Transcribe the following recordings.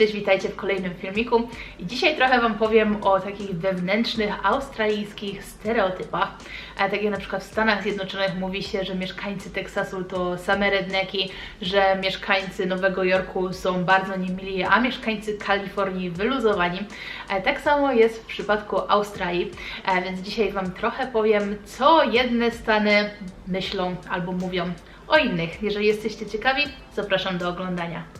Cześć, witajcie w kolejnym filmiku. I dzisiaj trochę Wam powiem o takich wewnętrznych australijskich stereotypach. A tak jak na przykład w Stanach Zjednoczonych mówi się, że mieszkańcy Teksasu to same redneki, że mieszkańcy Nowego Jorku są bardzo niemili, a mieszkańcy Kalifornii wyluzowani. E, Tak samo jest w przypadku Australii, E, więc dzisiaj Wam trochę powiem, co jedne stany myślą albo mówią o innych. Jeżeli jesteście ciekawi, zapraszam do oglądania.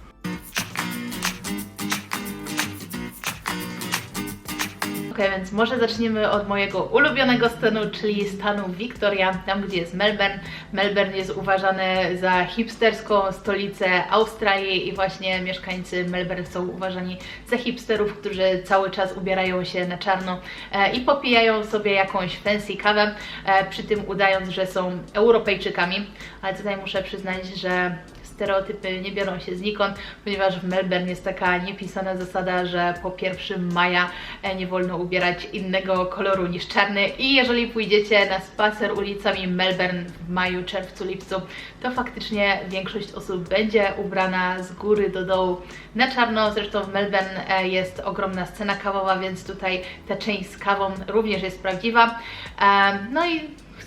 Więc może zaczniemy od mojego ulubionego stanu, czyli stanu Victoria, tam gdzie jest Melbourne. Melbourne jest uważane za hipsterską stolicę Australii i właśnie mieszkańcy Melbourne są uważani za hipsterów, którzy cały czas ubierają się na czarno e, i popijają sobie jakąś fancy kawę, e, przy tym udając, że są Europejczykami. Ale tutaj muszę przyznać, że stereotypy nie biorą się znikąd, ponieważ w Melbourne jest taka niepisana zasada, że po 1 maja e, nie wolno ubierać innego koloru niż czarny i jeżeli pójdziecie na spacer ulicami Melbourne w maju, czerwcu, lipcu, to faktycznie większość osób będzie ubrana z góry do dołu na czarno. Zresztą w Melbourne e, jest ogromna scena kawowa, więc tutaj ta część z kawą również jest prawdziwa. E, No i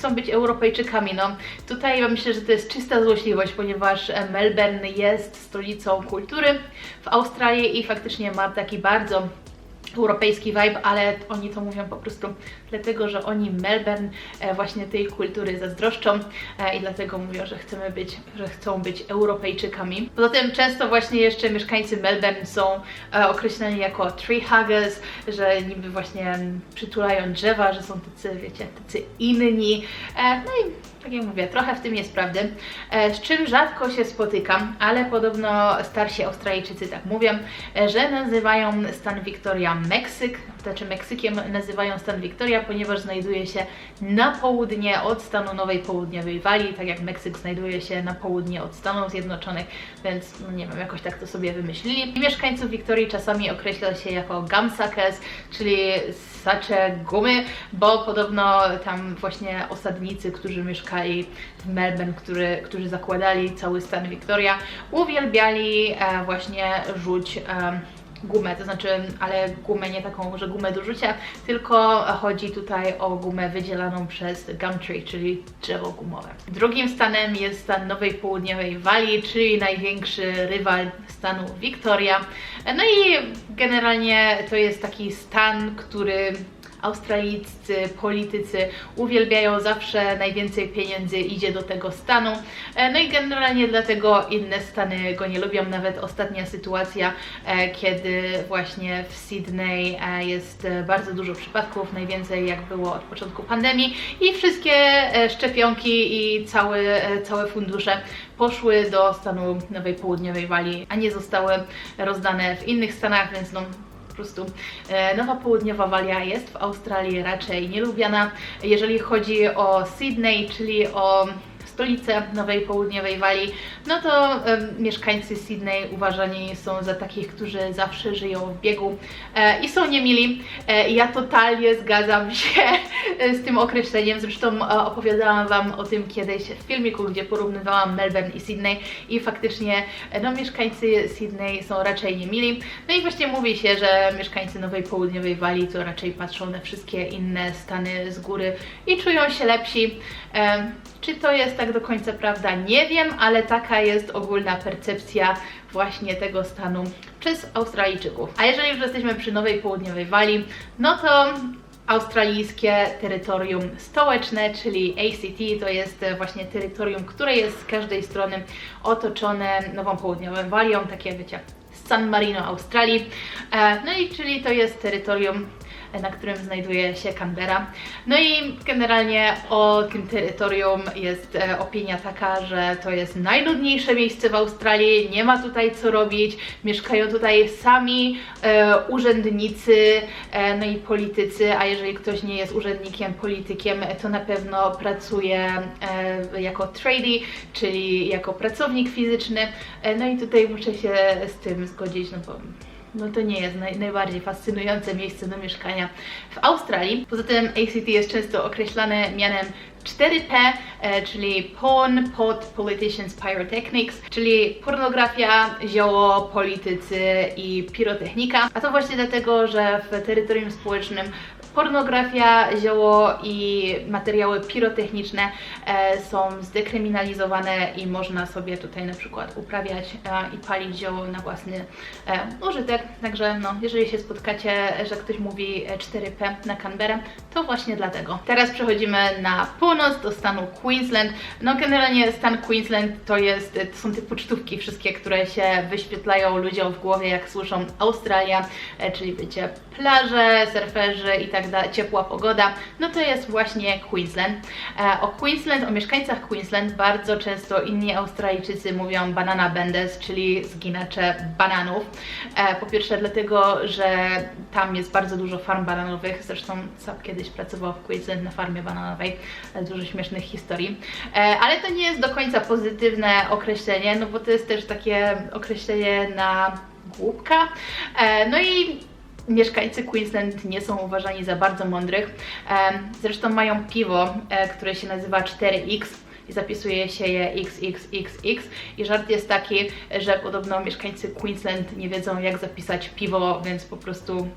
chcą być Europejczykami. No, tutaj ja myślę, że to jest czysta złośliwość, ponieważ e, Melbourne jest stolicą kultury w Australii i faktycznie ma taki bardzo europejski vibe, ale oni to mówią po prostu dlatego, że oni Melbourne e, właśnie tej kultury zazdroszczą e, i dlatego mówią, że chcemy być, że chcą być Europejczykami. Poza tym często właśnie jeszcze mieszkańcy Melbourne są e, określani jako tree huggers, że niby właśnie przytulają drzewa, że są tacy, wiecie, tacy inni. No i tak jak mówię, trochę w tym jest prawdy, e, z czym rzadko się spotykam, ale podobno starsi Australijczycy tak mówią, e, że nazywają stan Victoria Meksyk, znaczy Meksykiem nazywają stan Victoria, ponieważ znajduje się na południe od stanu Nowej Południowej Walii, tak jak Meksyk znajduje się na południe od Stanów Zjednoczonych, więc no nie wiem, jakoś tak to sobie wymyślili. Mieszkańców Wiktorii czasami określa się jako gumsuckers, czyli sacze gumy, bo podobno tam właśnie osadnicy, którzy mieszkali w Melbourne, który, którzy zakładali cały stan Victoria, uwielbiali e, właśnie rzuć e, gumę, to znaczy, ale gumę nie taką, że gumę do rzucia, tylko chodzi tutaj o gumę wydzielaną przez gum tree, czyli drzewo gumowe. Drugim stanem jest stan Nowej Południowej Walii, czyli największy rywal stanu Victoria. No i generalnie to jest taki stan, który australijscy politycy uwielbiają zawsze najwięcej pieniędzy idzie do tego stanu. E, No i generalnie dlatego inne stany go nie lubią. Nawet ostatnia sytuacja, e, kiedy właśnie w Sydney e, jest bardzo dużo przypadków, najwięcej jak było od początku pandemii i wszystkie szczepionki i całe, e, całe fundusze poszły do stanu Nowej Południowej Walii, a nie zostały rozdane w innych stanach, więc no po prostu e, Nowa Południowa Walia jest w Australii raczej nielubiana. Jeżeli chodzi o Sydney, czyli o stolicę Nowej Południowej Walii, no to mieszkańcy Sydney uważani są za takich, którzy zawsze żyją w biegu e, i są niemili. E, ja totalnie zgadzam się z tym określeniem, zresztą e, opowiadałam Wam o tym kiedyś w filmiku, gdzie porównywałam Melbourne i Sydney i faktycznie e, no, mieszkańcy Sydney są raczej niemili. No i właśnie mówi się, że mieszkańcy Nowej Południowej Walii to raczej patrzą na wszystkie inne stany z góry i czują się lepsi. E, Czy to jest tak do końca prawda? Nie wiem, ale taka jest ogólna percepcja właśnie tego stanu przez Australijczyków. A jeżeli już jesteśmy przy Nowej Południowej Walii, no to australijskie terytorium stołeczne, czyli ACT, to jest e, właśnie terytorium, które jest z każdej strony otoczone Nową Południową Walią, takie wiecie, San Marino Australii. E, No i czyli to jest terytorium na którym znajduje się Canberra. No i generalnie o tym terytorium jest e, opinia taka, że to jest najludniejsze miejsce w Australii, nie ma tutaj co robić, mieszkają tutaj sami e, urzędnicy, e, no i politycy, a jeżeli ktoś nie jest urzędnikiem, politykiem, to na pewno pracuje e, jako tradie, czyli jako pracownik fizyczny. E, no i tutaj muszę się z tym zgodzić, no bo no to nie jest naj, najbardziej fascynujące miejsce do mieszkania w Australii. Poza tym ACT jest często określane mianem 4P, e, czyli Porn, Pot, Politicians, Pyrotechnics, czyli pornografia, zioło, politycy i pirotechnika. A to właśnie dlatego, że w terytorium społecznym pornografia, zioło i materiały pirotechniczne e, są zdekryminalizowane i można sobie tutaj na przykład uprawiać e, i palić zioło na własny e, użytek. Także no, jeżeli się spotkacie, że ktoś mówi 4P na Canberra, to właśnie dlatego. Teraz przechodzimy na północ, do stanu Queensland. No generalnie stan Queensland to jest, to są te pocztówki wszystkie, które się wyświetlają ludziom w głowie, jak słyszą Australia, czyli wiecie, plaże, surferzy i tak dalej, ciepła pogoda, no to jest właśnie Queensland. E, o Queensland, o mieszkańcach Queensland bardzo często inni Australijczycy mówią banana bendes, czyli zginacze bananów. E, po pierwsze dlatego, że tam jest bardzo dużo farm bananowych, zresztą sam kiedyś pracował w Queensland na farmie bananowej, e, dużo śmiesznych historii, ale to nie jest do końca pozytywne określenie, no bo to jest też takie określenie na głupka. No i mieszkańcy Queensland nie są uważani za bardzo mądrych. Zresztą mają piwo, e, które się nazywa 4X i zapisuje się je XXXX i żart jest taki, że podobno mieszkańcy Queensland nie wiedzą jak zapisać piwo, więc po prostu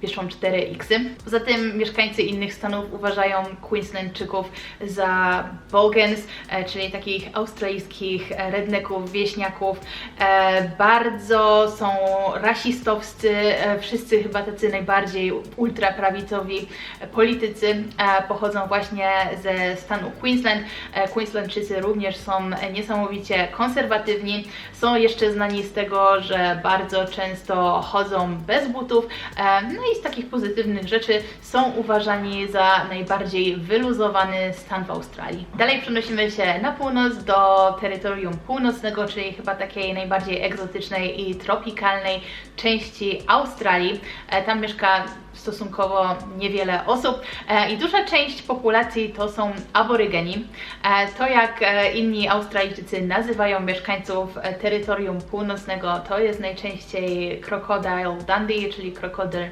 piszą 4 x Poza tym mieszkańcy innych stanów uważają Queenslandczyków za bogans, e, czyli takich australijskich redneków, wieśniaków. E, bardzo są rasistowscy, e, wszyscy chyba tacy najbardziej ultraprawicowi politycy pochodzą właśnie ze stanu Queensland. Queenslandczycy również są niesamowicie konserwatywni. Są jeszcze znani z tego, że bardzo często chodzą bez butów. No i z takich pozytywnych rzeczy są uważani za najbardziej wyluzowany stan w Australii. Dalej przenosimy się na północ do terytorium północnego, czyli chyba takiej najbardziej egzotycznej i tropikalnej części Australii. E, tam mieszka stosunkowo niewiele osób e, i duża część populacji to są aborygeni. E, to jak inni Australijczycy nazywają mieszkańców terytorium północnego to jest najczęściej Crocodile Dundee, czyli krokodyl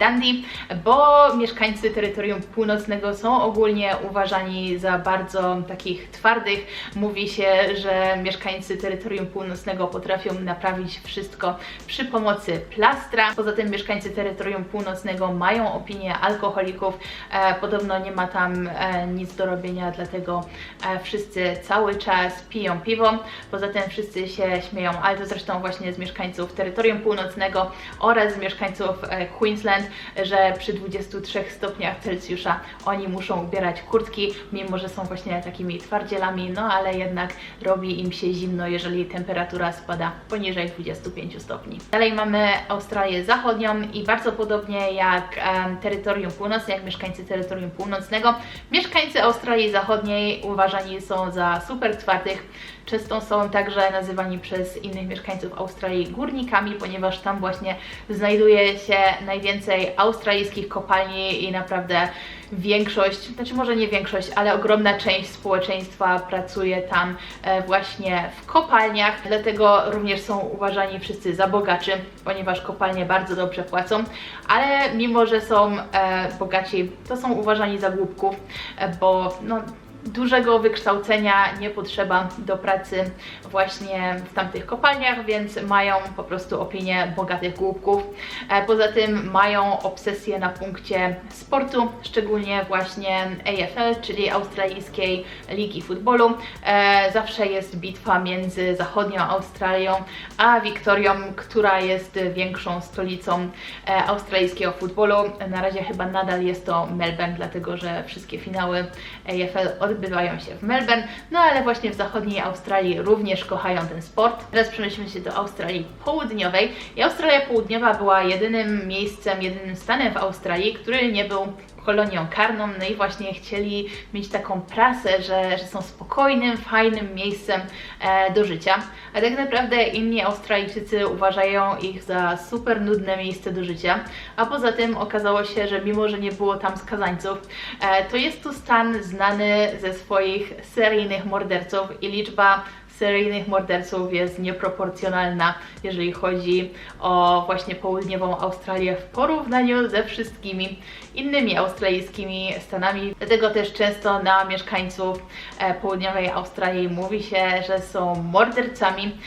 Dundee, bo mieszkańcy terytorium północnego są ogólnie uważani za bardzo takich twardych. Mówi się, że mieszkańcy terytorium północnego potrafią naprawić wszystko przy pomocy plastra. Poza tym mieszkańcy terytorium północnego mają opinię alkoholików. E, podobno nie ma tam e, nic do robienia, dlatego e, wszyscy cały czas piją piwo. Poza tym wszyscy się śmieją, ale to zresztą właśnie z mieszkańców terytorium północnego oraz z mieszkańców Queensland, że przy 23 stopniach Celsjusza oni muszą ubierać kurtki, mimo że są właśnie takimi twardzielami, no ale jednak robi im się zimno, jeżeli temperatura spada poniżej 25 stopni. Dalej mamy Australię Zachodnią i bardzo podobnie jak um, terytorium północne, jak mieszkańcy terytorium północnego, mieszkańcy Australii Zachodniej uważani są za super twardych. Często są także nazywani przez innych mieszkańców Australii górnikami, ponieważ tam właśnie znajduje się najwięcej australijskich kopalni i naprawdę większość, znaczy może nie większość, ale ogromna część społeczeństwa pracuje tam e, właśnie w kopalniach, dlatego również są uważani wszyscy za bogaczy, ponieważ kopalnie bardzo dobrze płacą, ale mimo, że są e, bogaci, to są uważani za głupków, e, bo no, dużego wykształcenia nie potrzeba do pracy właśnie w tamtych kopalniach, więc mają po prostu opinię bogatych głupków. E, poza tym mają obsesję na punkcie sportu, szczególnie właśnie AFL, czyli Australijskiej Ligi Futbolu. E, zawsze jest bitwa między zachodnią Australią a Wiktorią, która jest większą stolicą e, australijskiego futbolu. Na razie chyba nadal jest to Melbourne, dlatego że wszystkie finały AFL odbywają się w Melbourne, no ale właśnie w zachodniej Australii również kochają ten sport. Teraz przenosimy się do Australii Południowej i Australia Południowa była jedynym miejscem, jedynym stanem w Australii, który nie był kolonią karną, no i właśnie chcieli mieć taką prasę, że, że są spokojnym, fajnym miejscem e, do życia, a tak naprawdę inni Australijczycy uważają ich za super nudne miejsce do życia, a poza tym okazało się, że mimo, że nie było tam skazańców, e, to jest to stan znany ze swoich seryjnych morderców i liczba seryjnych morderców jest nieproporcjonalna, jeżeli chodzi o właśnie południową Australię w porównaniu ze wszystkimi innymi australijskimi stanami. Dlatego też często na mieszkańców e, południowej Australii mówi się, że są mordercami.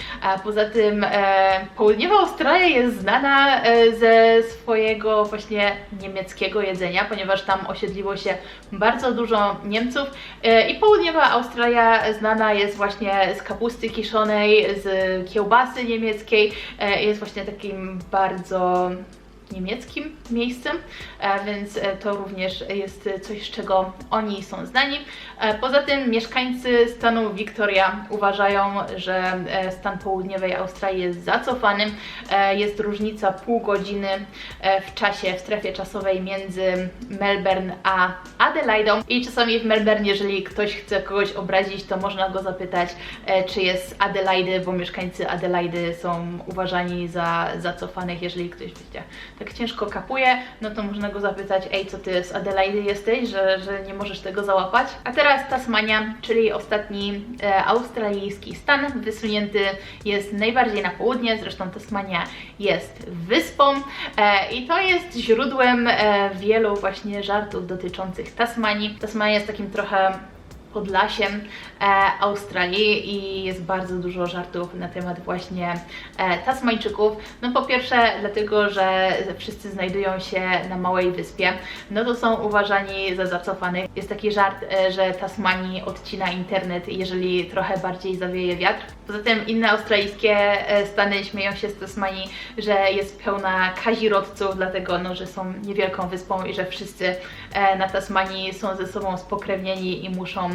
Poza tym e, południowa Australia jest znana e, ze swojego właśnie niemieckiego jedzenia, ponieważ tam osiedliło się bardzo dużo Niemców i południowa Australia znana jest właśnie z kapusty kiszonej, z kiełbasy niemieckiej, jest właśnie takim bardzo niemieckim miejscem, e, więc e, to również jest coś, z czego oni są znani. E, Poza tym mieszkańcy stanu Victoria uważają, że e, stan południowej Australii jest zacofany. E, Jest różnica pół godziny w czasie, w strefie czasowej między Melbourne a Adelaidą i czasami w Melbourne, jeżeli ktoś chce kogoś obrazić, to można go zapytać, czy jest z Adelaidy, bo mieszkańcy Adelaidy są uważani za zacofanych, jeżeli ktoś wiecie, tak ciężko kapuje, no to można go zapytać, ej, co ty z Adelaidy jesteś, że, że nie możesz tego załapać. A teraz Tasmania, czyli ostatni e, australijski stan, wysunięty jest najbardziej na południe, zresztą Tasmania jest wyspą e, i to jest źródłem e, wielu właśnie żartów dotyczących Tasmanii. Tasmania jest takim trochę Podlasiem e, Australii i jest bardzo dużo żartów na temat właśnie e, Tasmańczyków. No po pierwsze dlatego, że wszyscy znajdują się na małej wyspie, no to są uważani za zacofanych. Jest taki żart, e, że Tasmanii odcina internet, jeżeli trochę bardziej zawieje wiatr. Poza tym inne australijskie e, stany śmieją się z Tasmanii, że jest pełna kazirodców, dlatego no, że są niewielką wyspą i że wszyscy e, na Tasmanii są ze sobą spokrewnieni i muszą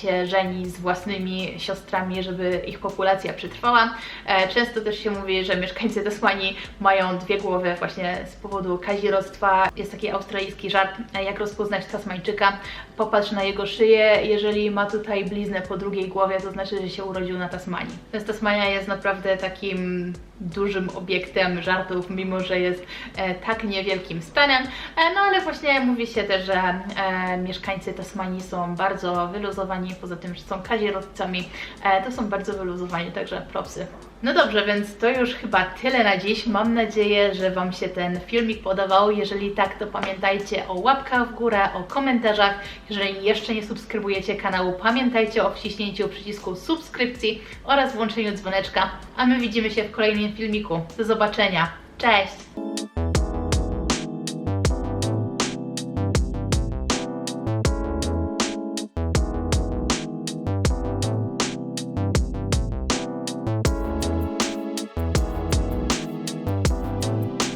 się żenić z własnymi siostrami, żeby ich populacja przetrwała. E, Często też się mówi, że mieszkańcy Tasmanii mają dwie głowy właśnie z powodu kazirodztwa. Jest taki australijski żart, e, jak rozpoznać Tasmańczyka. Popatrz na jego szyję, jeżeli ma tutaj bliznę po drugiej głowie, to znaczy, że się urodził na Tasmanii. Więc Tasmania jest naprawdę takim dużym obiektem żartów, mimo że jest e, tak niewielkim stanem. E, no ale właśnie mówi się też, że e, mieszkańcy Tasmanii są bardzo wyluzowani, poza tym, że są kazirodcami, e, to są bardzo wyluzowani, także propsy. No dobrze, więc to już chyba tyle na dziś. Mam nadzieję, że Wam się ten filmik podobał. Jeżeli tak, to pamiętajcie o łapkach w górę, o komentarzach. Jeżeli jeszcze nie subskrybujecie kanału, pamiętajcie o wciśnięciu przycisku subskrypcji oraz włączeniu dzwoneczka. A my widzimy się w kolejnym filmiku. Do zobaczenia. Cześć!